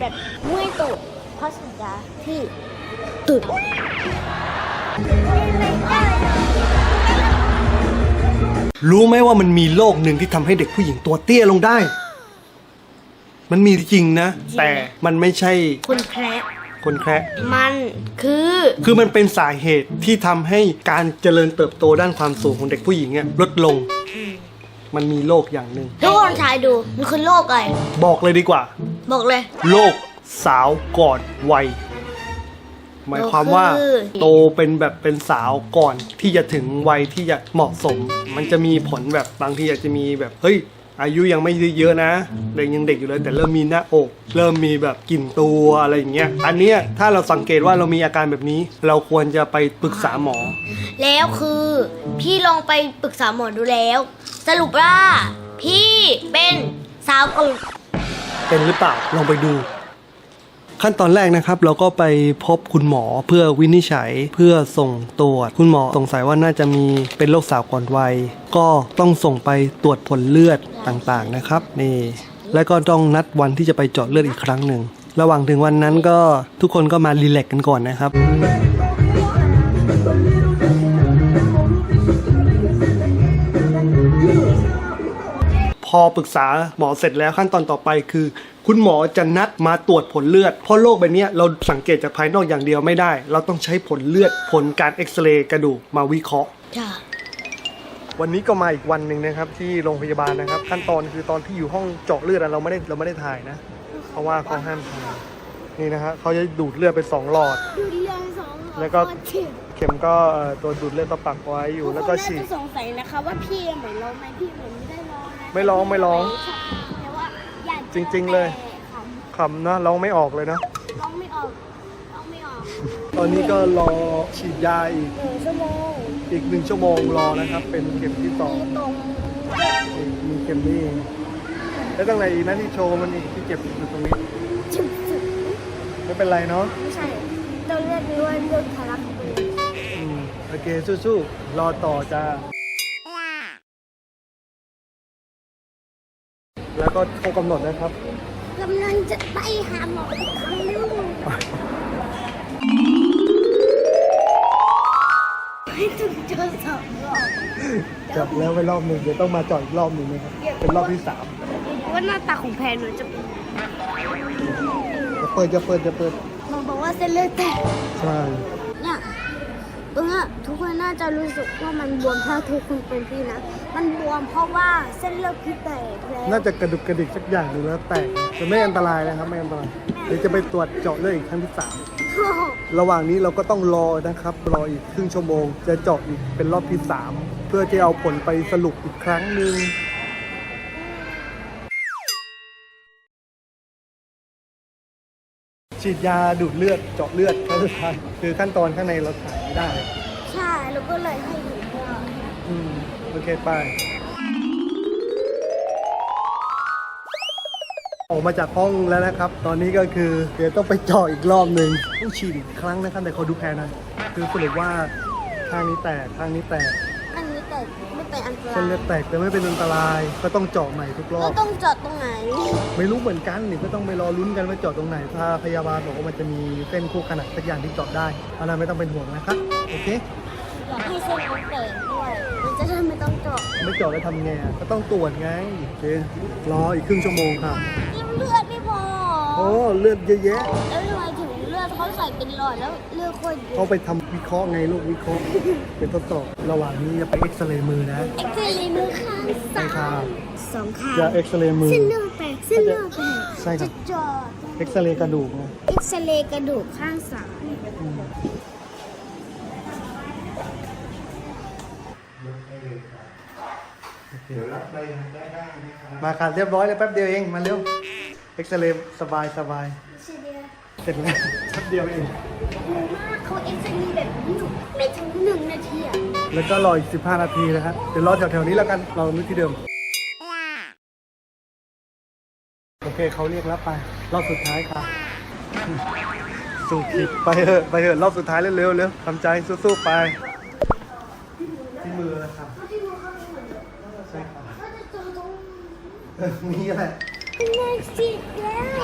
แบบเมื่อยตูดเพราะสัญญาที่ตูดรู้ไหมว่ามันมีโรคหนึ่งที่ทำให้เด็กผู้หญิงตัวเตี้ยลงได้ มันมีจริงนะ แต่มันไม่ใช่คุณแคระคนแคระมันคือคือมันเป็นสาเหตุที่ทำให้การเจริญเติบโตด้านความสูงของเด็กผู้หญิงเนี่ยลดลง มันมีโรคอย่างหนึ่งทุกคนทายดูมันคือโรคอะไรบอกเลยดีกว่า บอกเลยโรคสาวก่อนวัยหมายความว่าก็คือ โตเป็นแบบเป็นสาวก่อนที่จะถึงวัยที่จะเหมาะสม มันจะมีผลแบบบางทีอาจจะมีแบบเฮ้ย อายุยังไม่เยอะนะเด็กยังเด็กอยู่เลย แต่เริ่มมีหน้าอก เริ่มมีแบบกลิ่นตัวอะไรอย่างเงี้ยอันเนี้ยถ้าเราสังเกตว่าเรามีอาการแบบนี้ เราควรจะไปปรึกษาหมอ แล้วคือพี่ลองไปปรึกษาหมอดูแล้ว สรุปว่าพี่เป็นสาวกลุ่ม เป็นหรือเปล่าลองไปดู ขั้นตอนแรกนะครับ เราก็ไปพบคุณหมอเพื่อวินิจฉัยเพื่อส่งตรวจ คุณหมอสงสัยว่าน่าจะมีเป็นโรคสาวก่อนวัย ก็ต้องส่งไปตรวจผลเลือดต่างๆนะครับนี่แล้วก็ต้องนัดวันที่จะไปเจาะเลือดอีกครั้งหนึ่ง ระหว่างถึงวันนั้นก็ทุกคนก็มารีแลกกันก่อนนะครับ อปรึกษาหมอเสร็จแล้วขั้นตอนต่อไปคือ คุณหมอจะนัดมาตรวจผลเลือด เพราะโรคแบบเนี้ยเราสังเกตจากภายนอกอย่างเดียวไม่ได้ เราต้องใช้ผลเลือดผลการเอ็กซเรย์กระดูกมาวิเคราะห์ จ้ะวันนี้ก็มาอีกวันหนึ่งนะครับที่โรงพยาบาลนะครับ ขั้นตอนคือตอนที่อยู่ห้องเจาะเลือดอะเราไม่ได้เราไม่ได้ถ่ายนะ เพราะว่าเขาห้ามถ่ายนี่นะฮะเขาจะดูดเลือดไปสองหลอด ดูดียังสองแล้วก็เข็มก็เอ่อตัวดูดเลือดก็ปักไว้อยู่แล้วก็ฉีดสงสัยนะคะว่าพี่เหมือนเราไหมพี่เหมือนไม่ได้ร้องนะ ไม่ร้องไม่ร้อง แต่ว่าอยากจริงๆเลย ขำคำนะเราไม่ออกเลยนะร้องไม่ออกร้องไม่ออกตอนนี้ก็รอฉีดยาอีกหนึ่งชั่วโมงอีกหนึ่งชั่วโมงรอนะครับ เป็นเข็มที่สองตรงอีกมีเข็มนี้เองแล้วตั้งไหนอีกนะที่โชว์มันอีกที่เจ็บอยู่ตรงนี้ จุดจุดไม่เป็นไรเนาะไม่ใช่เราเรียกนี้ว่าเรื่องทารักไปอืมโอเคสู้ๆรอต่อจ้า แล้วก็ครบกำหนดนะครับ กำลังจะไปหาหมออีกครั้งหนึงให้ถึงเจอสองรอบจับแล้วไปรอบหนึ่งเดี๋ยวต้องมาเจอดอีกรอบหนึ่งนะครับ เป็นรอบที่สามว่าหน้าตาของแพนหนูจะเป็นจะเปิดจะเปิดจะเปิดหมอบอกว่าเส้นเลือดแตกใช่เนี่ย ตรงนี้ทุกคนน่าจะรู้สึกว่ามันบวมถ้าะทุกคนเป็นพี่นะ มันบวมเพราะว่าเส้นเลือดพี่แตกแล้วน่าจะกระดุกกระดิกสักอย่างหนึ่งแล้วแตกแต่ไม่อันตรายนะครับไม่อันตรายเดี๋ยวจะไปตรวจเจาะเลือดอีกครั้งที่สามระหว่างนี้เราก็ต้องรอนะครับรออีกครึ่งชั่วโมง จะเจาะอีกเป็นรอบที่3เพื่อที่เอาผลไปสรุปอีกครั้งหนึ่งฉีดยาดูดเลือดเจาะเลือดครั้งสุดท้ายคือขั้นตอนข้างในเราถ่าย ไม่ได้ใช่แล้วก็เลยให้เห็นว่าอืมโอเคไปออกมาจากห้องแล้วนะครับ ตอนนี้ก็คือเดี๋ยวต้องไปเจาะอีกรอบหนึ่งต้องฉีดอีกครั้งนะครับแต่เขาดูแพ้นะคือสรุปว่าข้างนี้แตกข้างนี้แตก อันนี้แตกไม่เป็นอันตเส้นเลือยดแตกแต่ไม่เป็นอันตราย ก็ต้องเจาะใหม่ทุกรอเราบ ต้องเจอดตรงไหน ไม่รู้เหมือนกันนี่ก็ต้องไปรอลุ้นกันว่าเจาะตรงไหนถ้าพยาบาลบอกว่ามันจะมีเส้นคู่ขนาดสักอย่างที่เจาะได้อันนั้นไม่ต้องเป็นห่วงนะครับโอเค อยากให้เส้นมันแตกด้วยมันจะได้ไม่ต้องเจาะไม่เจาะแล้วทำไงอะก็ต้องตรวจไงโอเครออีกครึ่งชั่วโมงครับยิ่งเลือดไม่พอโอ้เลือดเยอะแยะ แล้วทำไม เลือดเขาใส่เป็นหลอดแล้วเลือดโคตรเยเขาอะไปทำวิเคราะห์ไงลูกวิเคราะห์เป็นทดสอบระหว่างนี้จะไปเอ็กซเรย์มือนะเอ็กซเรย์มือข้างใช่ซ้าครัยบสองข้างจะเอ็กซเรย์มือ เส้นเลือดแตกเส้นเลือดแตกใช่ครับจะเจอดเอ็กซเรย์กระดูกนะเอ็กซเรย์กระดูกข้างซ้ายอืมมาค่ะเรียบร้อยเลยแป๊บเดียวเองมาเร็วเอ็กซเรย์สบายสบายใช่เดียว เสร็จแล้วแป๊บเดียวเอง เขาเอ็กซเรย์แบบนี้ไม่ถึงหนึ่งนาทีอะแล้วก็รออีก 15 นาทีนะครับ เดี๋ยวรอแถวๆนี้แล้วกัน เราไม่ที่เดิม โอเคเขาเรียกแล้วไป รอบสุดท้ายค่ะสู้ผิดไปเถอะไปเถอะรอบสุดท้ายเร็วๆเร็วทำใจสู้ๆไป ที่มือนะครับ ใช่ครับเออนี่แหละนายสิบแล้ว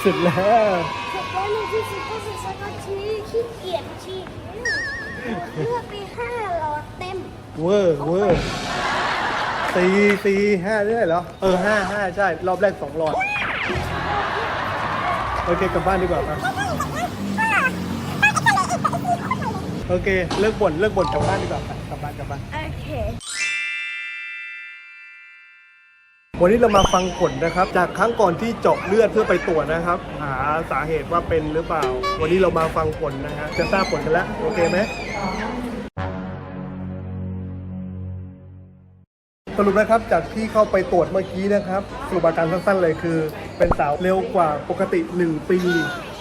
เสร็จแล้วเสร็จแล้วในที่สุดก็เสร็จสักทีขี้เกียจฉีดแล้วเลือกไปห้าหลอดเต็มเวอร์เวอร์สี่สี่ห้าได้เหรอ เออห้าห้าใช่ รอบแรกสองหลอด โอเคกลับบ้านดีกว่าครับโอเค เลิกบ่นเลิกบ่นกลับบ้านดีกว่าไปกลับบ้านกลับบ้าน โอเค วันนี้เรามาฟังผลนะครับ จากครั้งก่อนที่เจาะเลือดเพื่อไปตรวจนะครับ หาสาเหตุว่าเป็นหรือเปล่า วันนี้เรามาฟังผลนะฮะจะทราบผลกันแล้วโอเคไหมสรุปนะครับจากที่เข้าไปตรวจเมื่อกี้นะครับสรุปอาการสั้นๆเลยคือ เป็นสาวเร็วกว่าปกติ 1 ปี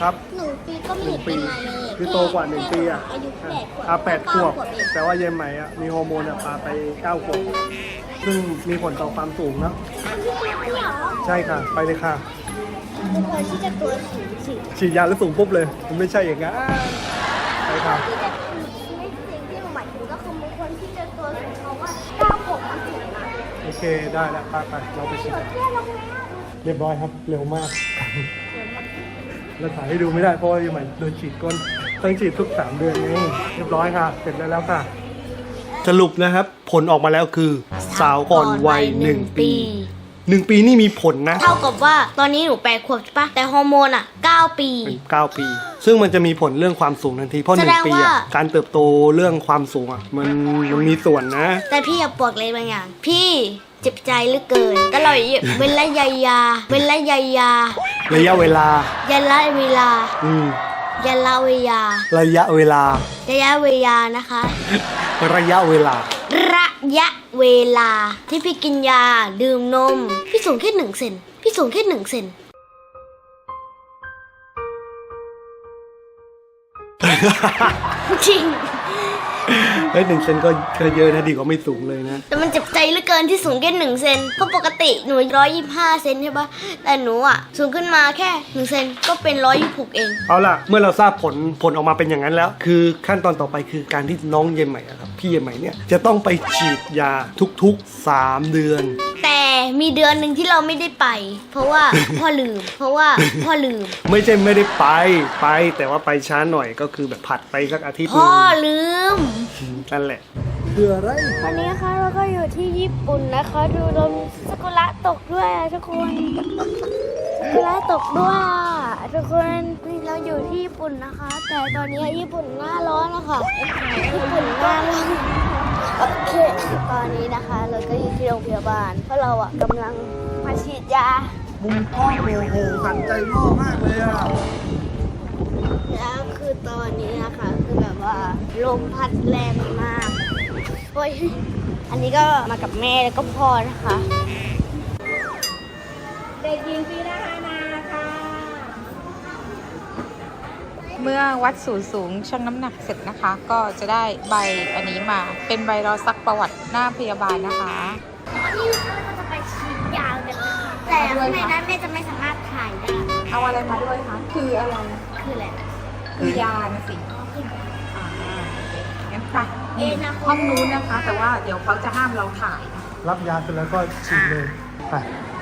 ครับหนึ่งปีก็หไม่นึ่งเป็ปีนไรเลยคือโตกว่าหนึ่งปีอะอายุแปดขวบอะแปดขวบเก้าเองแต่ว่าเย็นใหม่อะมีฮอร์โมนอะพาไปเก้าขวบซึ่งมีผลต่อความสูงนะอันนี้ไม่เหรอใช่ค่ะ ไปเลยค่ะทุกคนที่จะตัวสูงสิฉีดยาแล้วสูงปุ๊บเลย มันไม่ใช่อย่างนั้นไปค่ะ ที่จะไม่สิ่งที่หนูหมายถึงก็คือบุคคลที่จะตัวสูงเพราะว่าเก้าขวบมันสูงนะโอเคได้แล้วไปไปเราไปฉีดเดี๋ยวเชื่อเราแล้วเรียบร้อยครับ เร็วมาก เราถ่ายให้ดูไม่ได้เพราะว่ายังใหม่โดนฉีดก้นต้องฉีดทุกสามเดือนไงเรียบร้อยค่ะ เสร็จแล้วแล้วค่ะ สรุปนะครับ ผลออกมาแล้วคือ สาวก่อนวัยหนึ่งปีหนึ่งปีนี่มีผลนะ เท่ากับว่าตอนนี้หนูแปดขวบใช่ปะแต่ฮอร์โมนอะเก้าปีเป็นเก้าปี ซึ่งมันจะมีผลเรื่องความสูงทันทีเพราะหนึ่แสงดงปีว่าอะการเติบโตเรื่องความสูงอะมันมันมีส่วนนะ แต่พี่อยากบอกเลยบางอย่าง พี่เจ็บใจเหลือเกินตลอดเวลายายา เวลายายาระยะเวลายันละเวลาอืมยันละเวลาระยะเวลาระยะเวลานะคะ ระยะเวลา ระยะเวลา ที่พี่กินยาดื่มนม พี่สูงแค่หนึ่งเซนพี่สูงแค่หนึ่งเซนจริง เฮ้ยหนึ่งเซนก็ก็เยอะนะดีกว่าไม่สูงเลยนะ แต่มันเจ็บใจเหลือเกินที่สูงแค่หนึ่งเซนเพราะปกติหนูร้อยยี่ห้าเซนใช่ปะแต่หนูอะ สูงขึ้นมาแค่หนึ่งเซนก็เป็นร้อยยี่หกเอง เอาล่ะ เมื่อเราทราบผลผลออกมาเป็นอย่างนั้นแล้ว คือขั้นตอนต่อไปคือการที่น้องเยนใหม่อะครับพี่เยนใหม่เนี่ยจะต้องไปฉีดยาทุกๆ 3 เดือนแต่ มีเดือนหนึ่งที่เราไม่ได้ไป เพราะว่าพ่อลืม เพราะว่าพ่อลืม ไม่ใช่ไม่ได้ไปไปแต่ว่าไปช้าหน่อยก็คือแบบผัดไปสักอาทิตย์หนึพ่องลืม นั่นแหละคืออะไร วันนี้นะคะเราก็อยู่ที่ญี่ปุ่นนะคะ ดูลมสกุระตกด้วยอะทุกคนสกุระตกด้วยอะทุกคนนี่เราอยู่ที่ญี่ปุ่นนะคะ แต่ตอนนี้ญี่ปุ่นหน้าร้อนนะคะญี่ปุ่นหน้าร้อน โอเค ตอนนี้นะคะเราก็อยู่ที่โรงพยาบาล เพราะเราอะกำลังมาฉีดยามุมกล้องโอ้โหสั่นใจพ่อมากเลยอะ แล้วคือตอนนี้นะคะคือแบบว่าลมพัดแรงมากโอ้ยอันนี้ก็มากับแม่แล้วก็พ่อนะคะ เมื่อวัดสูงสูงชั่งน้ำหนักเสร็จนะคะ ก็จะได้ใบอันนี้มา เป็นใบรอซักประวัติหน้าพยาบาลนะคะนี่เราจะไปฉีดยากันนะคะแต่ข้างในนั้นแม่จะไม่สามารถถ่ายได้เอาอะไรมาด้วยคะคืออะไรคืออะไรคือยานะสิอ่างั้นไปเอ็นนะห้องนู้นนะคะ แต่ว่าเดี๋ยวเขาจะห้ามเราถ่ายนะรับยาเสร็จแล้วก็ฉีดเลยไป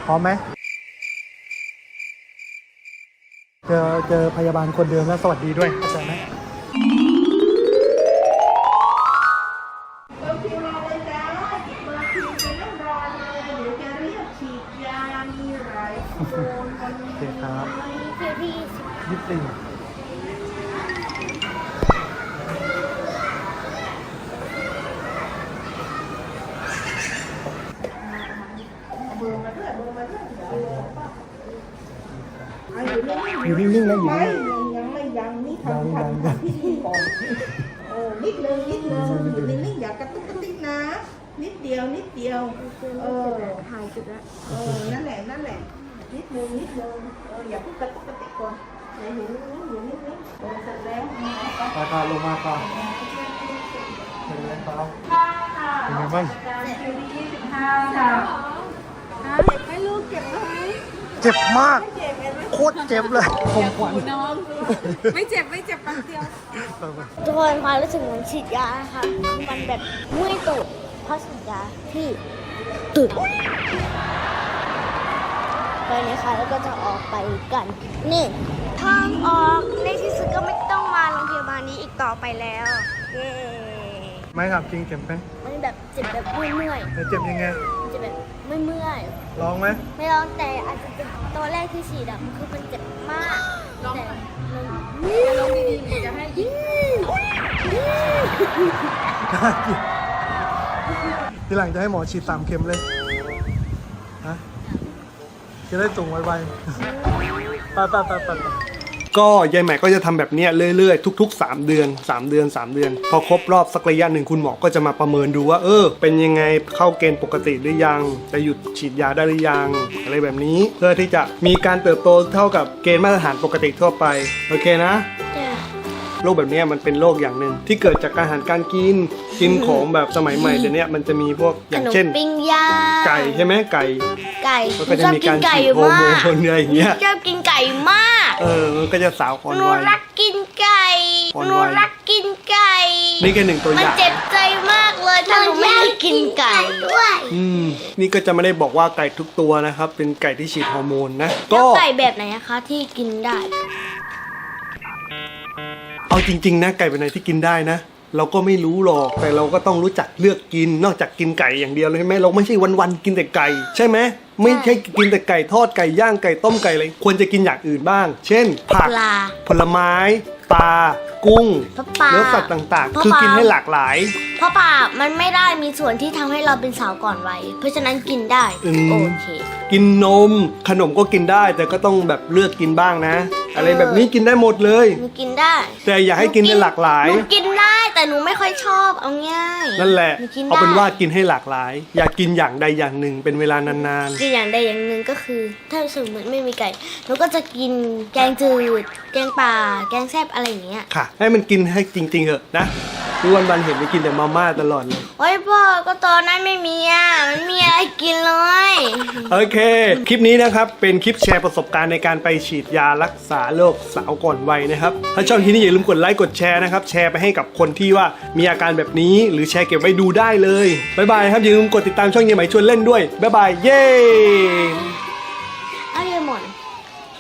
พร้อมไหม เจอเจอพยาบาลคนเดิมแล้วสวัสดีด้วยเข้าใจไหมโอเคครับคิวที่ยี่สิบ อยู่นิ่งๆนะอยู่นิ่งยังไม่ยังนี่ยังทำยังทำยังทำพิธีก่อนเออนิดนึงนิดนึงอยู่นิ่งๆอย่ากระตุกกระติกนะ นิดเดียวนิดเดียวเออถ่ายจุดแล้วเออนั่นแหละนั่นแหละนิดนึงนิดนึงเอออย่าเพิ่งกระตุกกระติกก่อนไหนอยู่นิ่งๆอยู่นิ่งๆเออเสร็จแล้วๆราคาลงมาก่อนเป็นไงครับเป็นไงบ้างคิวที่ยี่สิบห้าค่ะเจ็บไหมลูกเจ็บไหม เจ็บมาก โคตรเจ็บเลยผมขวัญน้องไม่เจ็บไม่เจ็บแป๊บเดียวทุกคนความรู้สึกเหมือนฉีดยานะคะมันแบบเมื่อยตูดเพราะฉีดยาที่ตูดไปนะคะแล้วก็จะออกไปกันนี่ทางออกในที่สุดก็ไม่ต้องมาโรงพยาบาลนี้อีกต่อไปแล้วเย้ไม่ครับจริงเจ็บไหมมันแบบเจ็บแบบเมื่อยเจ็บยังไงๆมันจะแบบ ไม่เมื่อยลองไหมไม่ร้องแต่อาจจะเป็นตัวแรกที่ฉีดอะคือมันเจ็บมากแต่มันลองดีๆจะให้ยิงทีหลังจะให้หมอฉีดสามเข็มเลยฮะจะได้ส่งไวๆไปไปไปไปไป ก็ยายใหม่ก็จะทำแบบนี้เรื่อยๆ ทุก ๆ 3 เดือน 3 เดือน 3 เดือน พอครบรอบสักระยะหนึ่งคุณหมอก็จะมาประเมินดูว่า เออ เป็นยังไงเข้าเกณฑ์ปกติหรือยังจะหยุดฉีดยาได้หรือยังอะไรแบบนี้ เพื่อที่จะมีการเติบโตเท่ากับเกณฑ์มาตรฐานปกติทั่วไปโอเคนะ โรคแบบเนี้ยมันเป็นโรคอย่างหนึ่งที่เกิดจากการอาหารการกินกินของแบบสมัยใหม่เดี๋ยวนี้มันจะมีพวกอขย่างนมเช่น ปิ้งย่างไก่ใช่ไหมไก่ ไก่มันก็จะมีการไก่ฉีดโฮอร์มากโมนอะไรอย่างเงี้ยชอบกินไก่มาก เออมันก็จะสาวอ่อนหนูวัยรักกินไก่อ่อนหนูวัยรักกินไก่นี่แค่หนึ่งตัวอมันย่างเจ็บใจมากเลยถ้าหนูไม่ได้กินไก่ด้วยอืมนี่ก็จะไม่ได้บอกว่าไก่ทุกตัวนะครับ เป็นไก่ที่ฉีดฮอร์โมนนะก็แล้วไก่แบบไหนนะคะที่กินได้ เอาจริง ๆ นะไก่เป็นอะไรที่กินได้นะ เราก็ไม่รู้หรอกแต่เราก็ต้องรู้จักเลือกกิน นอกจากกินไก่อย่างเดียวเลยใช่ไหมเราไม่ใช่วันๆกินแต่ไก่ ใช่ไหมไม่ใช่กินแต่ไก่ทอดไก่ย่างไก่ต้มไก่อะไรควรจะกินอย่างอื่นบ้าง เช่น ผักปลา ผลไม้ปลากุ้งเพราะปลาเนื้อสัตว์ต่างเพราะๆคือปลากินให้หลากหลาย เพราะปลามันไม่ได้มีส่วนที่ทำให้เราเป็นสาวก่อนวัยเพราะฉะนั้นกินได้อืม โอเค กินนมขนมก็กินได้แต่ก็ต้องแบบเลือกกินบ้างนะ อะไรแบบนี้กินได้หมดเลย หนูกินได้ แต่อย่าให้กินในหลากหลาย หนูกินได้ แต่หนูไม่ค่อยชอบเอาง่ายนั่นแหละหนูกินได้เอาเป็นว่ากินให้หลากหลาย อย่ากินอย่างใดอย่างหนึ่งเป็นเวลานานกินอย่างใดอย่างหนึ่งก็คือ ถ้าสมมติไม่มีไก่หนูก็จะกินแกงจืด แกงป่า แกงแซ่บอะไรอย่างเงี้ย ๆ ค่ะ ให้มันกินให้จริง ๆเถอะนะทุกวันวันๆเห็นไปกินแต่มาม่าตลอดเลย โอ้ยพ่อก็ตอนนั้นไม่มีอะ มันมีอะไรกินเลย โอเค คลิปนี้นะครับ เป็นคลิปแชร์ประสบการณ์ในการไปฉีดยารักษาโรคสาวก่อนวัยนะครับ ถ้าชอบคลิปนี้อย่าลืมกดไลค์กดแชร์นะครับ แชร์ไปให้กับคนที่ว่ามีอาการแบบนี้ หรือแชร์เก็บไว้ดูได้เลยบ๊ายบายครับอย่าลืมกดติดตามช่องเยี่ยมไหมชวนเล่นด้วยบ๊ายบายเย้